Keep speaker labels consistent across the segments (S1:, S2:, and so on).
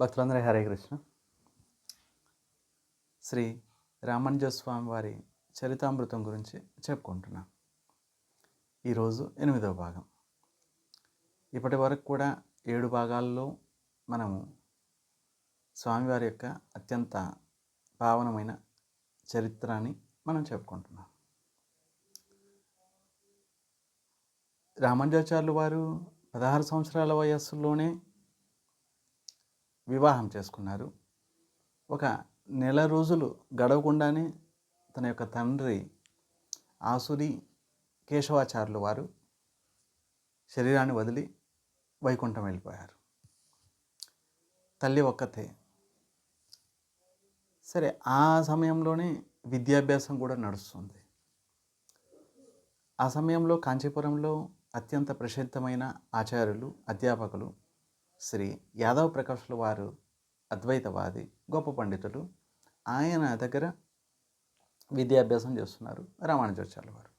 S1: భక్తులందరూ హరే కృష్ణ. శ్రీ రామానుజ స్వామి వారి చరితామృతం గురించి చెప్పుకుంటున్నాం. ఈరోజు ఎనిమిదవ భాగం. ఇప్పటి వరకు కూడా ఏడు భాగాల్లో మనము స్వామివారి యొక్క అత్యంత పావనమైన చరిత్రని మనం చెప్పుకుంటున్నాం. రామంజాచార్యులు వారు పదహారు సంవత్సరాల వయస్సులోనే వివాహం చేసుకున్నారు. ఒక నెల రోజులు గడవకుండానే తన యొక్క తండ్రి ఆసురి కేశవాచార్యులు వారు శరీరాన్ని వదిలి వైకుంఠం వెళ్ళిపోయారు. తల్లి ఒక్కతే. సరే ఆ సమయంలోనే విద్యాభ్యాసం కూడా నడుస్తుంది. ఆ సమయంలో కాంచీపురంలో అత్యంత ప్రసిద్ధమైన ఆచార్యులు అధ్యాపకులు శ్రీ యాదవ్ ప్రకాష్ల వారు అద్వైతవాది గొప్ప పండితులు. ఆయన దగ్గర విద్యాభ్యాసం చేస్తున్నారు రామానుజాచార్యుల వారు.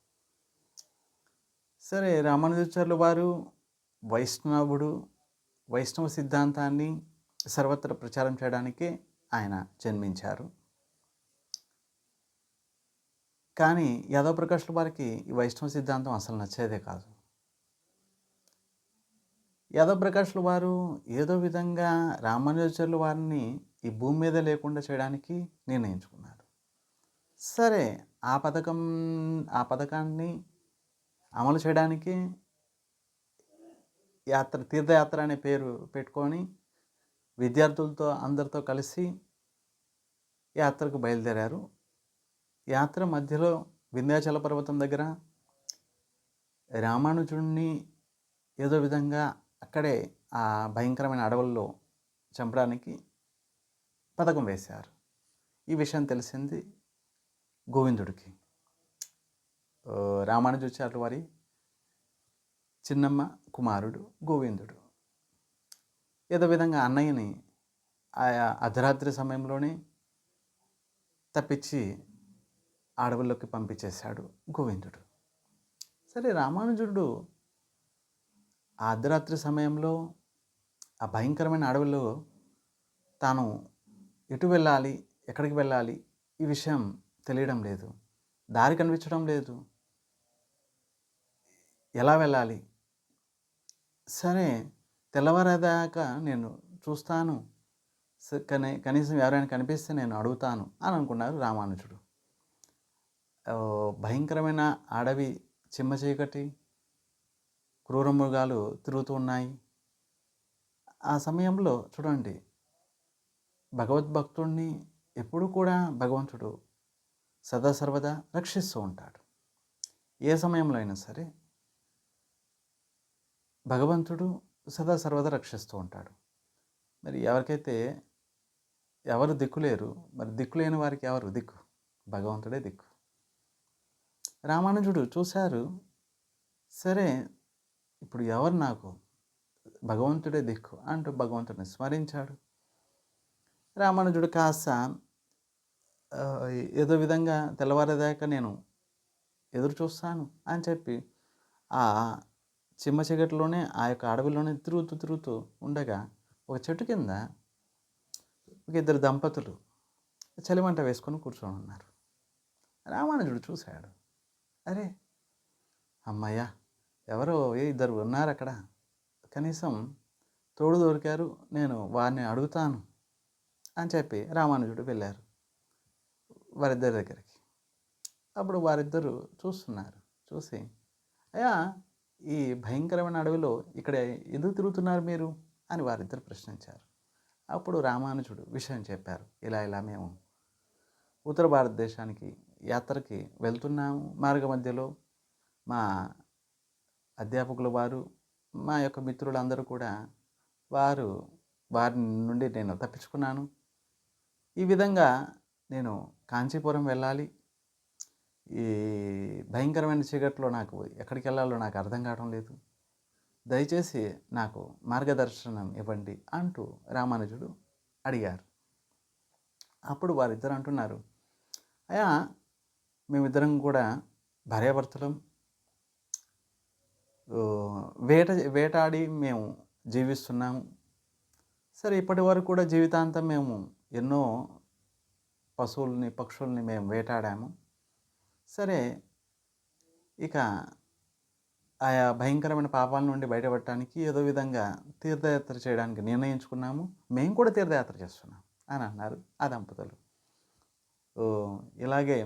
S1: సరే రామానుజాచార్యుల వారు వైష్ణవుడు వైష్ణవ సిద్ధాంతాన్ని సర్వత్ర ప్రచారం చేయడానికే ఆయన జన్మించారు. కానీ యాదవ్ ప్రకాష్ల వారికి ఈ వైష్ణవ సిద్ధాంతం అసలు నచ్చేదే కాదు. యాదవ్ వారు ఏదో విధంగా రామానుజాచార్యుల వారిని ఈ భూమి మీద లేకుండా చేయడానికి నిర్ణయించుకున్నారు. సరే ఆ పథకం ఆ పథకాన్ని అమలు చేయడానికి యాత్ర తీర్థయాత్ర అనే పేరు పెట్టుకొని విద్యార్థులతో అందరితో కలిసి యాత్రకు బయలుదేరారు. యాత్ర మధ్యలో వింధ్యాచల పర్వతం దగ్గర రామానుజుడిని ఏదో విధంగా అక్కడే ఆ భయంకరమైన అడవుల్లో చంపడానికి పథకం వేశారు. ఈ విషయం తెలిసింది గోవిందుడికి. రామానుజాచార్యుల వారి చిన్నమ్మ కుమారుడు గోవిందుడు. ఏదో విధంగా అన్నయ్యని ఆయా అర్ధరాత్రి సమయంలోనే తప్పించి అడవుల్లోకి పంపించేశాడు గోవిందుడు. సరే రామానుజుడు ఆ అర్ధరాత్రి సమయంలో ఆ భయంకరమైన అడవిలో తాను ఎటు వెళ్ళాలి ఎక్కడికి వెళ్ళాలి ఈ విషయం తెలియడం లేదు. దారి కనిపించడం లేదు. ఎలా వెళ్ళాలి? సరే తెల్లవారేదాకా నేను చూస్తాను. కనీ కనీసం ఎవరైనా కనిపిస్తే నేను అడుగుతాను అని అనుకున్నారు రామానుజుడు. భయంకరమైన అడవి చిమ్మ చీకటి క్రూర మృగాలు తిరుగుతూ ఉన్నాయి. ఆ సమయంలో చూడండి భగవద్భక్తుడిని ఎప్పుడు కూడా భగవంతుడు సదా సర్వదా రక్షిస్తూ ఉంటాడు. ఏ సమయంలో అయినా సరే భగవంతుడు సదా సర్వదా రక్షిస్తూ ఉంటాడు. మరి ఎవరికైతే ఎవరు దిక్కులేరు మరి దిక్కులేని వారికి ఎవరు దిక్కు? భగవంతుడే దిక్కు. రామానుజుడు చూశారు సరే ఇప్పుడు ఎవరు నాకు? భగవంతుడే దిక్కు అంటూ భగవంతుడిని స్మరించాడు. రామానుజుడు కాస్త ఏదో విధంగా తెల్లవారేదాకా నేను ఎదురు చూస్తాను అని చెప్పి ఆ చిమ్మ చీకటిలోనే ఆ యొక్క అడవిలోనే తిరుగుతూ తిరుగుతూ ఉండగా ఒక చెట్టు కింద ఒక ఇద్దరు దంపతులు చలిమంట వేసుకొని కూర్చొని ఉన్నారు రామానుజుడు చూశాడు. అరే అమ్మయ్యా! ఎవరో ఏ ఇద్దరు ఉన్నారు అక్కడ కనీసం తోడు దొరికారు నేను వారిని అడుగుతాను అని చెప్పి రామానుజుడు వెళ్ళారు వారిద్దరి దగ్గరికి. అప్పుడు వారిద్దరు చూస్తున్నారు చూసి అయ్యా ఈ భయంకరమైన అడవిలో ఇక్కడ ఎందుకు తిరుగుతున్నారు మీరు? అని వారిద్దరు ప్రశ్నించారు. అప్పుడు రామానుజుడు విషయం చెప్పారు ఇలా ఇలా మేము ఉత్తర భారతదేశానికి యాత్రకి వెళ్తున్నాము మార్గ మధ్యలో మా అధ్యాపకుల వారు మా యొక్క మిత్రులందరూ కూడా వారు వారి నుండి నేను తప్పించుకున్నాను. ఈ విధంగా నేను కాంచీపురం వెళ్ళాలి. ఈ భయంకరమైన చీకట్లో నాకు ఎక్కడికి వెళ్ళాలో నాకు అర్థం కావడం లేదు. దయచేసి నాకు మార్గదర్శనం ఇవ్వండి అంటూ రామానుజుడు అడిగారు. అప్పుడు వారిద్దరు అంటున్నారు అయా మేమిద్దరం కూడా భార్యాభర్తలం వేట వేటాడి మేము జీవిస్తున్నాము సరే ఇప్పటి వరకు కూడా జీవితాంతం మేము ఎన్నో పశువుల్ని పక్షుల్ని మేము వేటాడాము. సరే ఇక ఆయా భయంకరమైన పాపాల నుండి బయటపడటానికి ఏదో విధంగా తీర్థయాత్ర చేయడానికి నిర్ణయించుకున్నాము. మేము కూడా తీర్థయాత్ర చేస్తున్నాం అని అన్నారు ఆ దంపతులు. ఇలాగే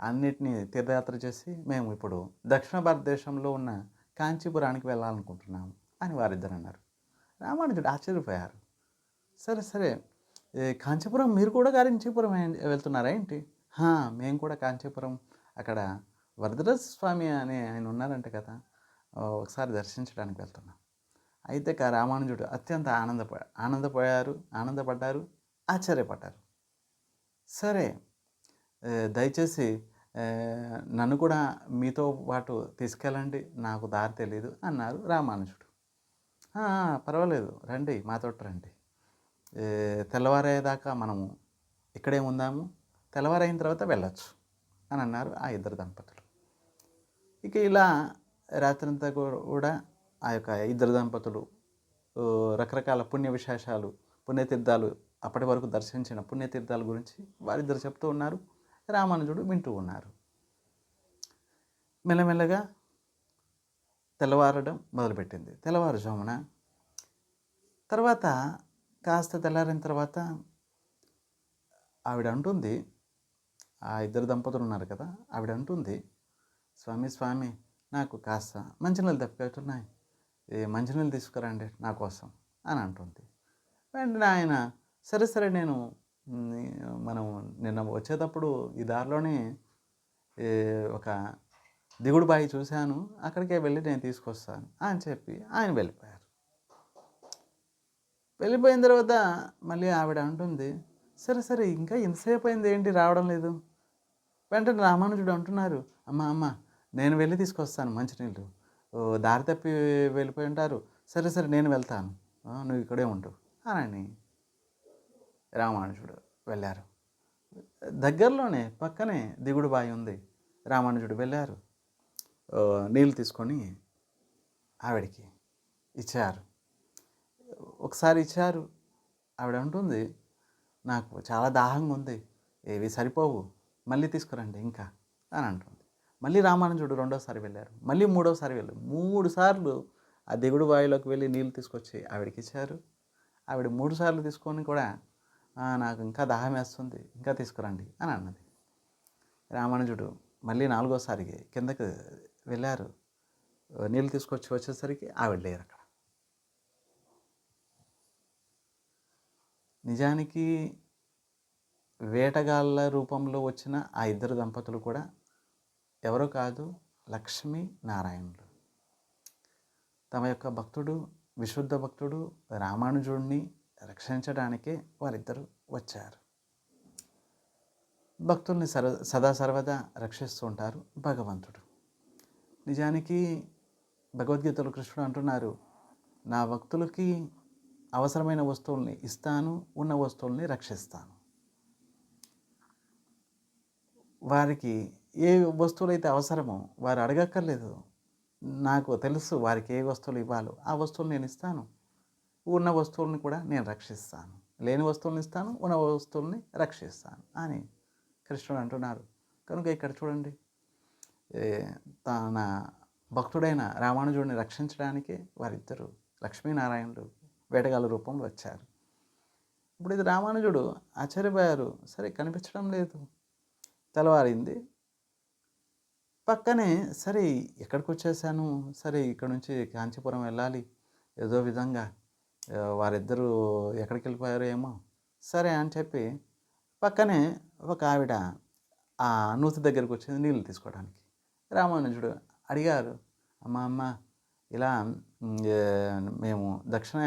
S1: అన్నిటినీ తీర్థయాత్ర చేసి మేము ఇప్పుడు దక్షిణ భారతదేశంలో ఉన్న కాంచీపురానికి వెళ్ళాలనుకుంటున్నాము అని వారిద్దరు అన్నారు రామానుజుడు ఆశ్చర్యపోయారు. సరే సరే కాంచీపురం మీరు కూడా కాంచీపురం వెళ్తున్నారా ఏంటి? మేము కూడా కాంచీపురం. అక్కడ వరదరాజ స్వామి అనే ఆయన ఉన్నారంట కదా ఒకసారి దర్శించడానికి వెళ్తున్నాం. అయితే కా రామానుజుడు అత్యంత ఆనందప ఆనందపోయారు ఆనందపడ్డారు ఆశ్చర్యపడ్డారు. సరే దయచేసి నన్ను కూడా మీతో పాటు తీసుకెళ్ళండి నాకు దారి తెలియదు అన్నారు రామానుజుడు. పర్వాలేదు రండి మాతో రండి. తెల్లవారేదాకా మనము ఇక్కడే ఉందాము తెల్లవారైన తర్వాత వెళ్ళొచ్చు అని అన్నారు ఆ ఇద్దరు దంపతులు. ఇక ఇలా రాత్రంతా కూడా ఆ యొక్క ఇద్దరు దంపతులు రకరకాల పుణ్య విశేషాలు పుణ్యతీర్థాలు అప్పటి వరకు దర్శించిన పుణ్యతీర్థాల గురించి వారిద్దరు చెప్తూ ఉన్నారు. రామానుజుడు వింటూ ఉన్నారు. మెల్లమెల్లగా తెల్లవారడం మొదలుపెట్టింది. తెల్లవారుజామున తర్వాత కాస్త తెల్లారిన తర్వాత ఆవిడ అంటుంది ఆ ఇద్దరు దంపతులు ఉన్నారు కదా ఆవిడ అంటుంది స్వామి స్వామి నాకు కాస్త మంచినీళ్ళు తప్పిపోతున్నాయి ఏ మంచినీళ్ళు తీసుకురండి నా కోసం అని అంటుంది. వెంటనే ఆయన సరే సరే నేను మనం నిన్న వచ్చేటప్పుడు ఈ దారిలోనే ఒక దిగుడు బాయి చూశాను. అక్కడికే వెళ్ళి నేను తీసుకొస్తాను అని చెప్పి ఆయన వెళ్ళిపోయారు. వెళ్ళిపోయిన తర్వాత మళ్ళీ ఆవిడ అంటుంది సరే సరే ఇంకా ఇంతసేపు అయింది ఏంటి రావడం లేదు? వెంటనే రామానుజుడు అంటున్నారు అమ్మ అమ్మ నేను వెళ్ళి తీసుకొస్తాను మంచినీళ్ళు ఓ, దారి తప్పి వెళ్ళిపోయి ఉంటారు. సరే సరే నేను వెళ్తాను. నువ్వు ఇక్కడే ఉండు అని రామానుజుడు వెళ్ళారు. దగ్గరలోనే పక్కనే దిగుడు బావి ఉంది. రామానుజుడు వెళ్ళారు. నీళ్ళు తీసుకొని ఆవిడకి ఇచ్చారు. ఒకసారి ఇచ్చారు. ఆవిడ అంటుంది నాకు చాలా దాహంగా ఉంది. ఏవి సరిపోవు. మళ్ళీ తీసుకురండి ఇంకా అని అంటుంది. మళ్ళీ రామానుజుడు రెండోసారి వెళ్ళారు. మళ్ళీ మూడోసారి వెళ్ళారు. మూడు సార్లు ఆ దిగుడు బావిలోకి వెళ్ళి నీళ్ళు తీసుకొచ్చి ఆవిడకి ఇచ్చారు. ఆవిడ మూడు సార్లు తీసుకొని కూడా నాకు ఇంకా దాహం వేస్తుంది ఇంకా తీసుకురండి అని అన్నది. రామానుజుడు మళ్ళీ నాలుగోసారికి కిందకి వెళ్ళారు. నీళ్ళు తీసుకొచ్చి వచ్చేసరికి ఆవిడ లేరు అక్కడ. నిజానికి వేటగాళ్ళ రూపంలో వచ్చిన ఆ ఇద్దరు దంపతులు కూడా ఎవరో కాదు లక్ష్మీ నారాయణులు. తమ యొక్క భక్తుడు విశుద్ధ భక్తుడు రామానుజుడిని రక్షించడానికే వారిద్దరూ వచ్చారు. భక్తుల్ని సర సదా సర్వదా రక్షిస్తూ ఉంటారు భగవంతుడు. నిజానికి భగవద్గీతలో కృష్ణుడు అంటున్నారు నా భక్తులకి అవసరమైన వస్తువుల్ని ఇస్తాను ఉన్న వస్తువుల్ని రక్షిస్తాను. వారికి ఏ వస్తువులు అయితే అవసరమో వారు అడగక్కర్లేదు. నాకు తెలుసు వారికి ఏ వస్తువులు ఇవ్వాలో ఆ వస్తువులు నేను ఇస్తాను. ఉన్న వస్తువుల్ని కూడా నేను రక్షిస్తాను. లేని వస్తువులను ఇస్తాను ఉన్న వస్తువుల్ని రక్షిస్తాను అని కృష్ణుడు అంటున్నారు. కనుక ఇక్కడ చూడండి. ఏ, తన భక్తుడైన రామానుజుడిని రక్షించడానికి వారిద్దరూ లక్ష్మీనారాయణుడు వేటగాళ్ళ రూపంలో వచ్చారు. ఇప్పుడు ఇది రామానుజుడు ఆశ్చర్యపోయారు సరే కనిపించడం లేదు. తెల్లవారింది. పక్కనే సరే ఎక్కడికి వచ్చేసాను సరే ఇక్కడ నుంచి కాంచీపురం వెళ్ళాలి. ఏదో విధంగా వారిద్దరూ ఎక్కడికి వెళ్ళిపోయారు ఏమో. సరే అని చెప్పి పక్కనే ఒక ఆవిడ ఆ నూతి దగ్గరికి వచ్చింది నీళ్ళు తీసుకోవడానికి. రామానుజుడు అడిగారు అమ్మ అమ్మ ఇలా మేము దక్షిణ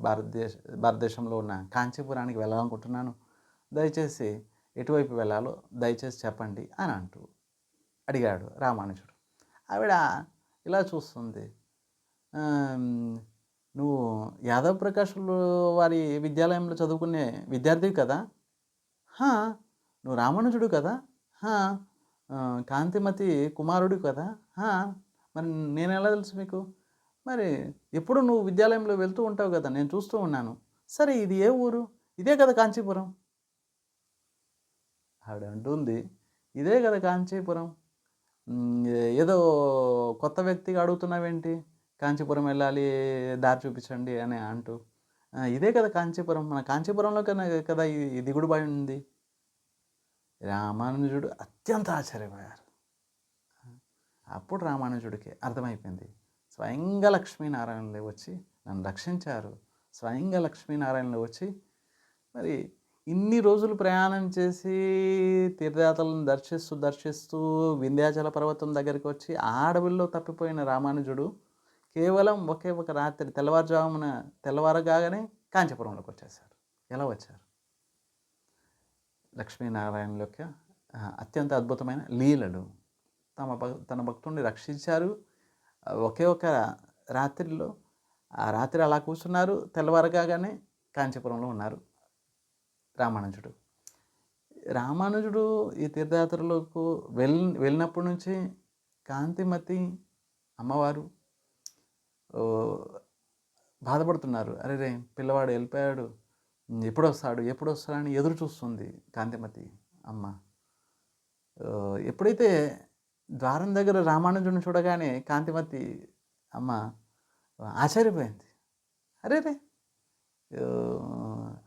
S1: భారతదేశ భారతదేశంలో ఉన్న కాంచీపురానికి వెళ్ళాలనుకుంటున్నాను. దయచేసి ఎటువైపు వెళ్ళాలో దయచేసి చెప్పండి అని అంటూ అడిగాడు రామానుజుడు. ఆవిడ ఇలా చూస్తుంది. నువ్వు యాదవ్ ప్రకాష్లు వారి విద్యాలయంలో చదువుకునే విద్యార్థివి కదా? "హా, నువ్వు రామానుజుడు కదా? "హా, కాంతిమతి కుమారుడు కదా? "హా, మరి నేను ఎలా తెలుసు మీకు? మరి ఎప్పుడు నువ్వు విద్యాలయంలో వెళ్తూ ఉంటావు కదా? నేను చూస్తూ ఉన్నాను. సరే ఇది ఏ ఊరు? ఇదే కదా కాంచీపురం. ఆవిడ అంటుంది ఇదే కదా కాంచీపురం. ఏదో కొత్త వ్యక్తిగా అడుగుతున్నావేంటి? కాంచీపురం వెళ్ళాలి దారి చూపించండి అని అంటూ. ఇదే కదా కాంచీపురం. మన కాంచీపురంలో కన్నా కదా ఈ కూడా దిగుడు బావి ఉంది? రామానుజుడు అత్యంత ఆశ్చర్యపోయారు. అప్పుడు రామానుజుడికి అర్థమైపోయింది. స్వయంగా లక్ష్మీనారాయణలో వచ్చి నన్ను రక్షించారు. స్వయంగా లక్ష్మీనారాయణలో వచ్చి మరి ఇన్ని రోజులు ప్రయాణం చేసి తీర్థయాత్రలను దర్శిస్తూ దర్శిస్తూ వింధ్యాచల పర్వతం దగ్గరికి వచ్చి ఆ అడవుల్లో తప్పిపోయిన రామానుజుడు కేవలం ఒకే ఒక రాత్రి తెల్లవారుజామున తెల్లవారగానే కాంచీపురంలోకి వచ్చేసారు ఎలా వచ్చారు? లక్ష్మీనారాయణ యొక్క అత్యంత అద్భుతమైన లీలలు. తమ భక్- తన భక్తుడిని రక్షించారు. ఒకే ఒక రాత్రిలో ఆ రాత్రి అలా కూర్చున్నారు. తెల్లవారగానే కాంచీపురంలో ఉన్నారు రామానుజుడు. రామానుజుడు ఈ తీర్థయాత్రలకు వెళ్ళి వెళ్ళినప్పటి నుంచి కాంతిమతి అమ్మవారు బాధపడుతున్నారు. అరే రే పిల్లవాడు వెళ్ళిపోయాడు. ఎప్పుడు వస్తాడు ఎప్పుడు వస్తాడని ఎదురు చూస్తుంది కాంతిమతి అమ్మ. ఎప్పుడైతే ద్వారం దగ్గర రామానుజుని చూడగానే కాంతిమతి అమ్మ ఆశ్చర్యపోయింది. అరే రే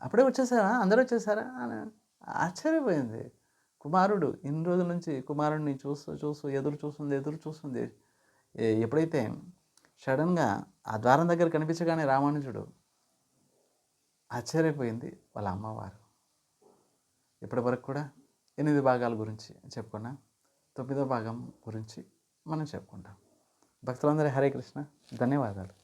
S1: అప్పుడే వచ్చేసారా అందరూ వచ్చేసారా? అని ఆశ్చర్యపోయింది. కుమారుడు ఇన్ని రోజుల నుంచి కుమారుడిని చూస్తూ చూస్తూ ఎదురు చూస్తుంది ఎదురు చూస్తుంది. ఎప్పుడైతే సడన్గా ఆ ద్వారం దగ్గర కనిపించగానే రామానుజుడు ఆశ్చర్యపోయింది వాళ్ళ అమ్మవారు. ఇప్పటి వరకు కూడా ఎనిమిది భాగాల గురించి చెప్పుకున్నా తొమ్మిదో భాగం గురించి మనం చెప్పుకుంటాం. భక్తులందరూ హరే కృష్ణ. ధన్యవాదాలు.